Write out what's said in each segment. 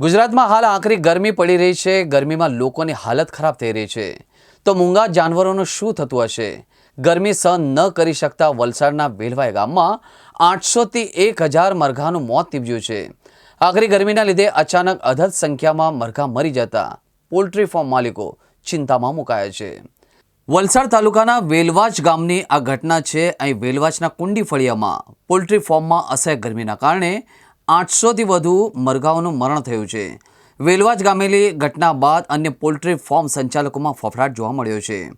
ગુજરાતમાં હાલ આખરી ગરમી પડી રહી છે. ગરમીમાં લોકોની હાલત ખરાબ થઈ રહી છે. તો મૂંગા જાનવરોનું શું થતું હશે? ગરમી સહન ન કરી શકતા વલસાડના વેલવાઈ ગામમાં આઠસોથી એક હજાર મરઘાનું મોત નીપજ્યું છે. આખરી ગરમીના લીધે અચાનક અધત સંખ્યામાં મરઘા મરી જતા પોલ્ટ્રી ફાર્મ માલિકો ચિંતામાં મુકાયા છે. વલસાડ તાલુકાના વેલવાચ ગામની આ ઘટના છે. અહીં વેલવાચના કુંડી ફળિયામાં પોલ્ટ્રી ફોર્મમાં અસહ્ય ગરમીના કારણે આઠસોથી વધુ મરઘાઓનું મરણ થયું છે. વેલવાચ ગામેલી ઘટના બાદ અન્ય પોલ્ટ્રી ફોર્મ સંચાલકોમાં ફફડાટ જોવા મળ્યો છે.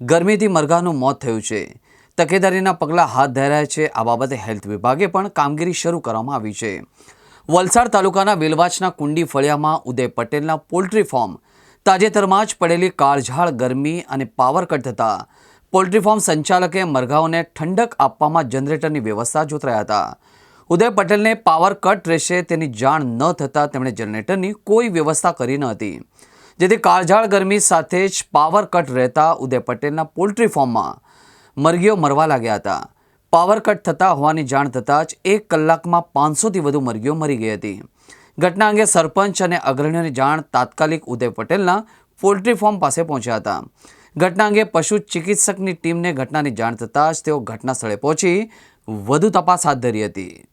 ગરમીથી મરઘાનું મોત થયું છે. તકેદારીના પગલાં હાથ ધરાયા છે. આ બાબતે હેલ્થ વિભાગે પણ કામગીરી શરૂ કરવામાં આવી છે. વલસાડ તાલુકાના વેલવાચના કુંડી ફળિયામાં ઉદય પટેલના પોલ્ટ્રી ફોર્મ તાજેતરમાં જ પડેલી કાળઝાળ ગરમી અને પાવર કટ થતાં પોલ્ટ્રી ફાર્મ સંચાલકે મરઘાઓને ઠંડક આપવામાં જનરેટરની વ્યવસ્થા જોતરાયા હતા. ઉદય પટેલને પાવર કટ રહેશે તેની જાણ ન થતાં તેમણે જનરેટરની કોઈ વ્યવસ્થા કરી ન હતી. જેથી કાળઝાળ ગરમી સાથે જ પાવર કટ રહેતા ઉદય પટેલના પોલ્ટ્રી ફોર્મમાં મરઘીઓ મરવા લાગ્યા હતા. પાવર કટ થતા હોવાની જાણ થતાં જ એક કલાકમાં પાંચસોથી વધુ મરઘીઓ મરી ગઈ હતી. ઘટના અંગે સરપંચ અને અગ્રણીઓની જાણ તાત્કાલિક ઉદય પટેલના પોલ્ટ્રી ફોર્મ પાસે પહોંચ્યા હતા. ઘટના અંગે પશુ ચિકિત્સકની ટીમને ઘટનાની જાણ થતાં જ તેઓ ઘટના સ્થળે પહોંચી વધુ તપાસ હાથ ધરી હતી.